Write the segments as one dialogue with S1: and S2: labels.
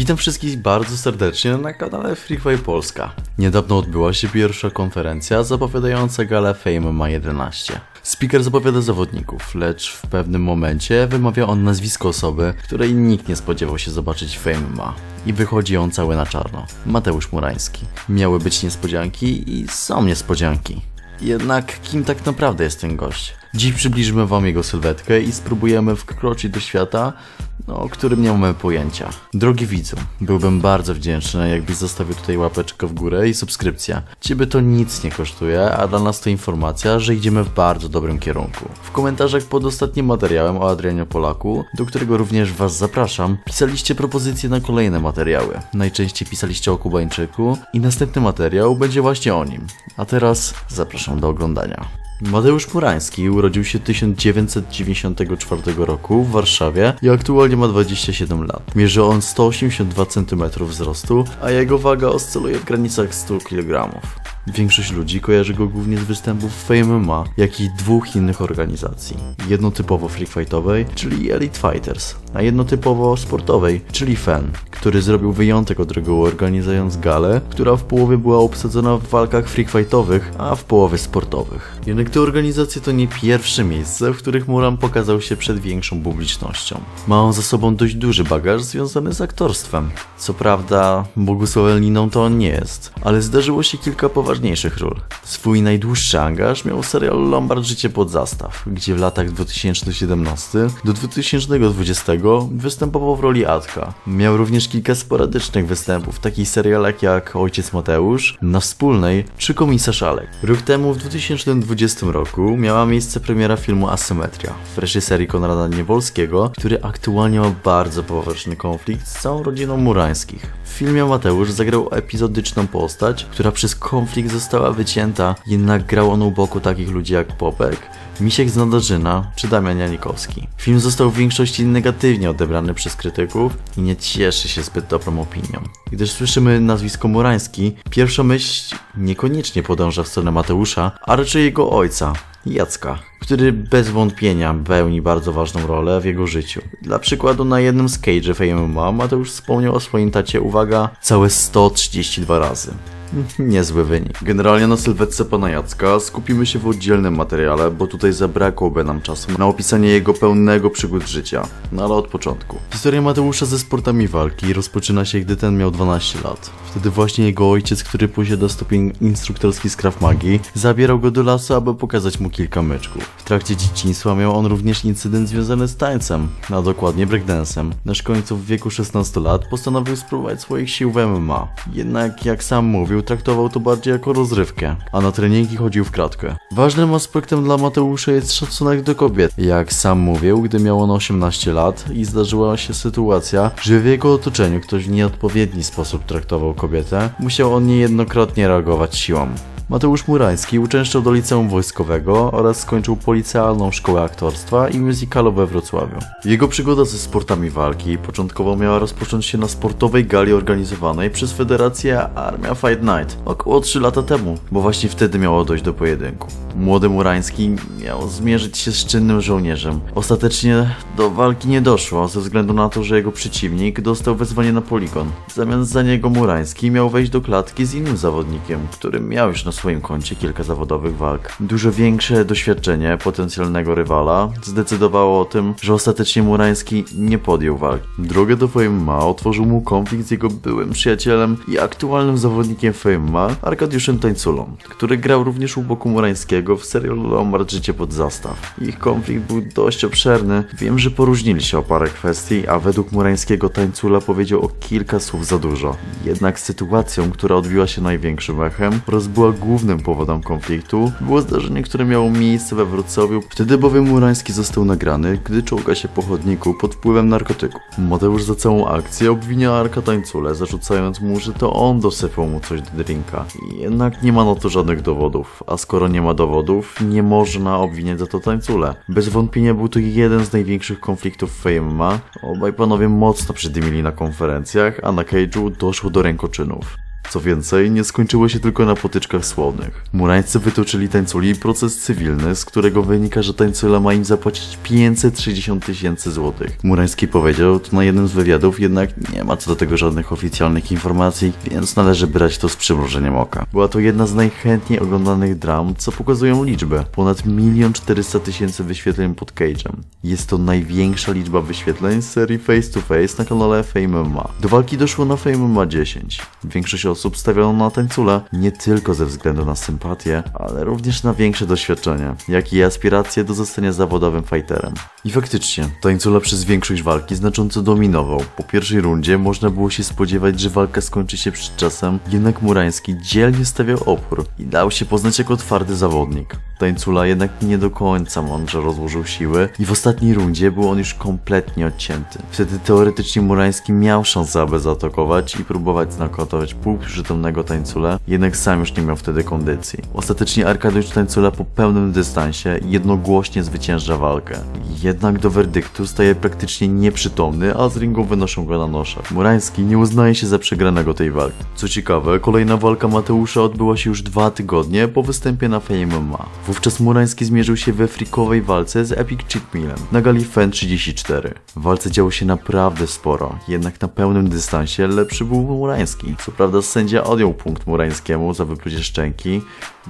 S1: Witam wszystkich bardzo serdecznie na kanale Free Fire Polska. Niedawno odbyła się pierwsza konferencja zapowiadająca galę Fame ma 11. Speaker zapowiada zawodników, lecz w pewnym momencie wymawia on nazwisko osoby, której nikt nie spodziewał się zobaczyć Fame ma. I wychodzi on cały na czarno. Mateusz Murański. Miały być niespodzianki i są niespodzianki. Jednak kim tak naprawdę jest ten gość? Dziś przybliżymy wam jego sylwetkę i spróbujemy wkroczyć do świata, o którym nie mamy pojęcia. Drogi widzu, byłbym bardzo wdzięczny, jakbyś zostawił tutaj łapeczkę w górę i subskrypcja. Ciebie to nic nie kosztuje, a dla nas to informacja, że idziemy w bardzo dobrym kierunku. W komentarzach pod ostatnim materiałem o Adrianie Polaku, do którego również was zapraszam, pisaliście propozycje na kolejne materiały. Najczęściej pisaliście o Kubańczyku i następny materiał będzie właśnie o nim. A teraz zapraszam do oglądania. Mateusz Murański urodził się 1994 roku w Warszawie i aktualnie ma 27 lat. Mierzy on 182 cm wzrostu, a jego waga oscyluje w granicach 100 kg. Większość ludzi kojarzy go głównie z występów w Fame MMA, jak i dwóch innych organizacji. Jedno typowo freakfightowej, czyli Elite Fighters, a jedno typowo sportowej, czyli FEN, który zrobił wyjątek od reguły organizując galę, która w połowie była obsadzona w walkach freakfightowych, a w połowie sportowych. Jednak te organizacje to nie pierwsze miejsce, w których Muran pokazał się przed większą publicznością. Ma on za sobą dość duży bagaż związany z aktorstwem. Co prawda, błogosławieniną to on nie jest, ale zdarzyło się kilka poważniejszych ról. Swój najdłuższy angaż miał serial Lombard Życie pod zastaw, gdzie w latach 2017 do 2020 występował w roli Adka. Miał również kilka sporadycznych występów w takich serialach jak Ojciec Mateusz, Na Wspólnej czy Komisarz Alek. Rok temu w 2020 roku miała miejsce premiera filmu Asymetria w reżyserii Konrada Niewolskiego, który aktualnie ma bardzo poważny konflikt z całą rodziną Murańskich. W filmie Mateusz zagrał epizodyczną postać, która przez konflikt została wycięta, jednak grał on u boku takich ludzi jak Popek, Misiek z Nadarzyna czy Damian Janikowski. Film został w większości negatywnie odebrany przez krytyków i nie cieszy się zbyt dobrą opinią. Gdyż słyszymy nazwisko Murański, pierwsza myśl niekoniecznie podąża w stronę Mateusza, a raczej jego ojca, Jacka, który bez wątpienia pełni bardzo ważną rolę w jego życiu. Dla przykładu na jednym z cage'ów MMA Mateusz wspomniał o swoim tacie, uwaga, całe 132 razy. Niezły wynik. Generalnie na sylwetce pana Jacka skupimy się w oddzielnym materiale, bo tutaj zabrakłoby nam czasu na opisanie jego pełnego przygód życia. No ale od początku. Historia Mateusza ze sportami walki rozpoczyna się, gdy ten miał 12 lat. Wtedy właśnie jego ojciec, który posiada stopień instruktorski z Krav Magi, zabierał go do lasu, aby pokazać mu kilka myczków. W trakcie dzieciństwa miał on również incydent związany z tańcem, a dokładnie breakdancem. Nasz końcu w wieku 16 lat postanowił spróbować swoich sił w MMA. Jednak jak sam mówił, traktował to bardziej jako rozrywkę, a na treningi chodził w kratkę. Ważnym aspektem dla Mateusza jest szacunek do kobiet. Jak sam mówił, gdy miał on 18 lat i zdarzyła się sytuacja, że w jego otoczeniu ktoś w nieodpowiedni sposób traktował kobietę, musiał on niejednokrotnie reagować siłą. Mateusz Murański uczęszczał do liceum wojskowego oraz skończył policealną szkołę aktorstwa i musicalu we Wrocławiu. Jego przygoda ze sportami walki początkowo miała rozpocząć się na sportowej gali organizowanej przez Federację Armia Fight Night około 3 lata temu, bo właśnie wtedy miało dojść do pojedynku. Młody Murański miał zmierzyć się z czynnym żołnierzem. Ostatecznie do walki nie doszło ze względu na to, że jego przeciwnik dostał wezwanie na poligon. Zamiast za niego Murański miał wejść do klatki z innym zawodnikiem, który miał już na swoim koncie kilka zawodowych walk. Dużo większe doświadczenie potencjalnego rywala zdecydowało o tym, że ostatecznie Murański nie podjął walki. Drogę do Fame Ma otworzył mu konflikt z jego byłym przyjacielem i aktualnym zawodnikiem Fame Ma, Arkadiuszem Tańculą, który grał również u boku Murańskiego w serialu Lombard Życie pod zastaw. Ich konflikt był dość obszerny, wiem, że poróżnili się o parę kwestii, a według Murańskiego Tańcula powiedział o kilka słów za dużo. Jednak sytuacją, która odbiła się największym echem oraz była głównym powodem konfliktu, było zdarzenie, które miało miejsce we Wrocławiu. Wtedy bowiem Murański został nagrany, gdy czołga się po chodniku pod wpływem narkotyku. Mateusz za całą akcję obwinia Arka Tańcule, zarzucając mu, że to on dosypał mu coś do drinka. Jednak nie ma na to żadnych dowodów, a skoro nie ma dowodów, nie można obwiniać za to Tańcule. Bez wątpienia był to jeden z największych konfliktów w MMA. Obaj panowie mocno przydymili na konferencjach, a na cage'u doszło do rękoczynów. Co więcej, nie skończyło się tylko na potyczkach słownych. Murańscy wytoczyli tańculi proces cywilny, z którego wynika, że tańcula ma im zapłacić 560 tysięcy złotych. Murański powiedział to na jednym z wywiadów, jednak nie ma co do tego żadnych oficjalnych informacji, więc należy brać to z przymrużeniem oka. Była to jedna z najchętniej oglądanych dram, co pokazują liczby. Ponad 1 400 tysięcy wyświetleń pod Cage'em. Jest to największa liczba wyświetleń z serii Face to Face na kanale Fame MMA. Do walki doszło na Fame MMA 10. Większość osób stawiało na tańcula nie tylko ze względu na sympatię, ale również na większe doświadczenie, jak i aspiracje do zostania zawodowym fighterem. I faktycznie, tańcula przez większość walki znacząco dominował. Po pierwszej rundzie można było się spodziewać, że walka skończy się przed czasem, jednak Murański dzielnie stawiał opór i dał się poznać jako twardy zawodnik. Tańcula jednak nie do końca mądrze rozłożył siły i w ostatniej rundzie był on już kompletnie odcięty. Wtedy teoretycznie Murański miał szansę, aby zaatakować i próbować znokautować półprzytomnego tańcula, jednak sam już nie miał wtedy kondycji. Ostatecznie Arkadiusz Tańcula po pełnym dystansie jednogłośnie zwycięża walkę. Jednak do werdyktu staje praktycznie nieprzytomny, a z ringu wynoszą go na noszach. Murański nie uznaje się za przegranego tej walki. Co ciekawe, kolejna walka Mateusza odbyła się już dwa tygodnie po występie na Fame MMA. Wówczas Murański zmierzył się we frikowej walce z Epic Chick Millem na gali FEN 34. W walce działo się naprawdę sporo, jednak na pełnym dystansie lepszy był Murański. Co prawda sędzia odjął punkt Murańskiemu za wyplucie szczęki,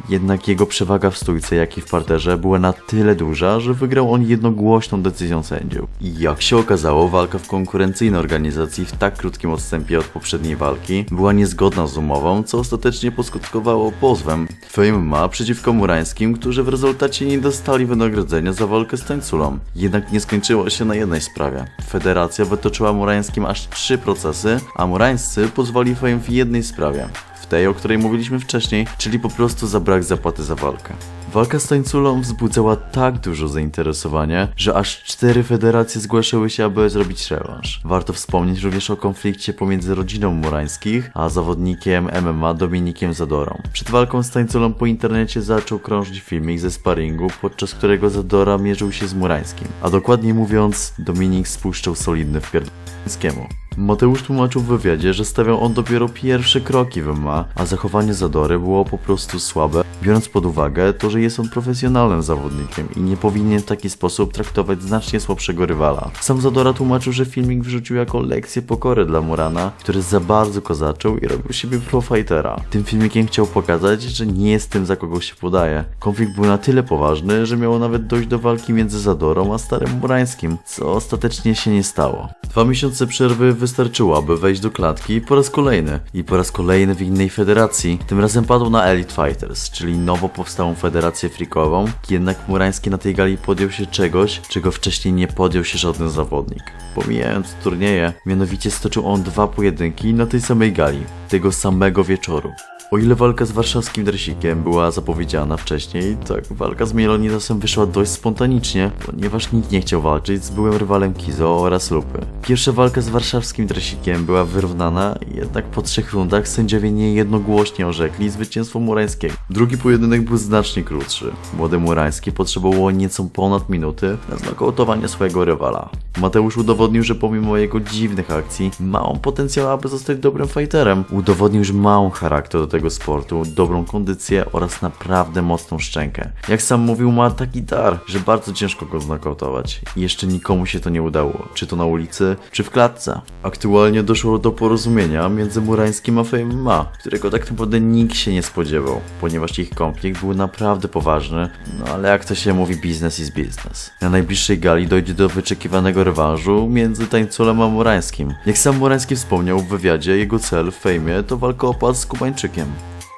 S1: jednak jego przewaga w stójce, jak i w parterze była na tyle duża, że wygrał on jednogłośną decyzją sędziów. I jak się okazało, walka w konkurencyjnej organizacji w tak krótkim odstępie od poprzedniej walki była niezgodna z umową, co ostatecznie poskutkowało pozwem Fame ma przeciwko Murańskim, którzy w rezultacie nie dostali wynagrodzenia za walkę z tańculą. Jednak nie skończyło się na jednej sprawie. Federacja wytoczyła Murańskim aż trzy procesy, a Murańscy pozwali Fame w jednej sprawie w tej, o której mówiliśmy wcześniej, czyli po prostu za brak zapłaty za walkę. Walka z tańculą wzbudzała tak dużo zainteresowania, że aż cztery federacje zgłaszały się, aby zrobić rewanż. Warto wspomnieć również o konflikcie pomiędzy rodziną Murańskich, a zawodnikiem MMA Dominikiem Zadorą. Przed walką z tańculą po internecie zaczął krążyć filmik ze sparingu, podczas którego Zadora mierzył się z Murańskim. A dokładniej mówiąc, Dominik spuszczał solidny wpierdol Murańskiemu. Mateusz tłumaczył w wywiadzie, że stawiał on dopiero pierwsze kroki w MMA, a zachowanie Zadory było po prostu słabe, biorąc pod uwagę to, że jest on profesjonalnym zawodnikiem i nie powinien w taki sposób traktować znacznie słabszego rywala. Sam Zadora tłumaczył, że filmik wrzucił jako lekcję pokory dla Murana, który za bardzo kozaczył i robił siebie profightera. Tym filmikiem chciał pokazać, że nie jest tym, za kogo się podaje. Konflikt był na tyle poważny, że miało nawet dojść do walki między Zadorą a starym Murańskim, co ostatecznie się nie stało. Dwa miesiące przerwy wystarczyło, aby wejść do klatki po raz kolejny. I po raz kolejny w innej federacji. Tym razem padł na Elite Fighters, czyli nowo powstałą federację frikową. Jednak Murański na tej gali podjął się czegoś, czego wcześniej nie podjął się żaden zawodnik. Pomijając turnieje, mianowicie stoczył on dwa pojedynki na tej samej gali, tego samego wieczoru. O ile walka z warszawskim dresikiem była zapowiedziana wcześniej, tak walka z Mielonidasem wyszła dość spontanicznie, ponieważ nikt nie chciał walczyć z byłym rywalem Kizo oraz Lupy. Pierwsza walka z warszawskim dresikiem była wyrównana, jednak po trzech rundach sędziowie niejednogłośnie orzekli zwycięstwo Murańskiego. Drugi pojedynek był znacznie krótszy. Młody Murański potrzebował nieco ponad minuty na znokautowanie swojego rywala. Mateusz udowodnił, że pomimo jego dziwnych akcji, ma on potencjał, aby zostać dobrym fighterem. Udowodnił, że ma on charakter do tego sportu, dobrą kondycję oraz naprawdę mocną szczękę. Jak sam mówił, ma taki dar, że bardzo ciężko go znokautować. I jeszcze nikomu się to nie udało, czy to na ulicy, czy w klatce. Aktualnie doszło do porozumienia między Murańskim a MMA, którego tak naprawdę nikt się nie spodziewał, ponieważ ich konflikt był naprawdę poważny, no ale jak to się mówi, business is business. Na najbliższej gali dojdzie do wyczekiwanego rewanżu między Tańculem a Murańskim. Jak sam Murański wspomniał w wywiadzie, jego cel w fejmie to walka o pas z Kubańczykiem.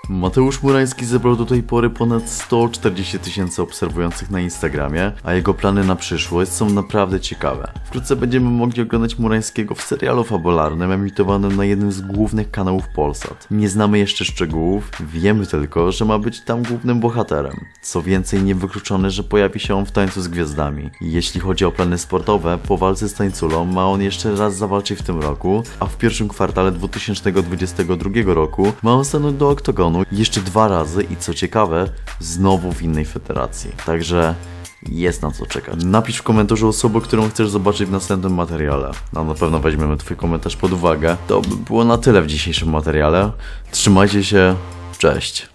S1: Mateusz Murański zebrał do tej pory ponad 140 tysięcy obserwujących na Instagramie, a jego plany na przyszłość są naprawdę ciekawe. Wkrótce będziemy mogli oglądać Murańskiego w serialu fabularnym emitowanym na jednym z głównych kanałów Polsat. Nie znamy jeszcze szczegółów, wiemy tylko, że ma być tam głównym bohaterem. Co więcej, niewykluczone, że pojawi się on w tańcu z gwiazdami. Jeśli chodzi o plany sportowe, po walce z tańculą ma on jeszcze raz zawalczyć w tym roku, a w pierwszym kwartale 2022 roku ma on stanąć do oktogonu sezonu, jeszcze dwa razy i co ciekawe, znowu w innej federacji. Także jest na co czekać. Napisz w komentarzu osobę, którą chcesz zobaczyć w następnym materiale. No na pewno weźmiemy twój komentarz pod uwagę. To by było na tyle w dzisiejszym materiale. Trzymajcie się, cześć.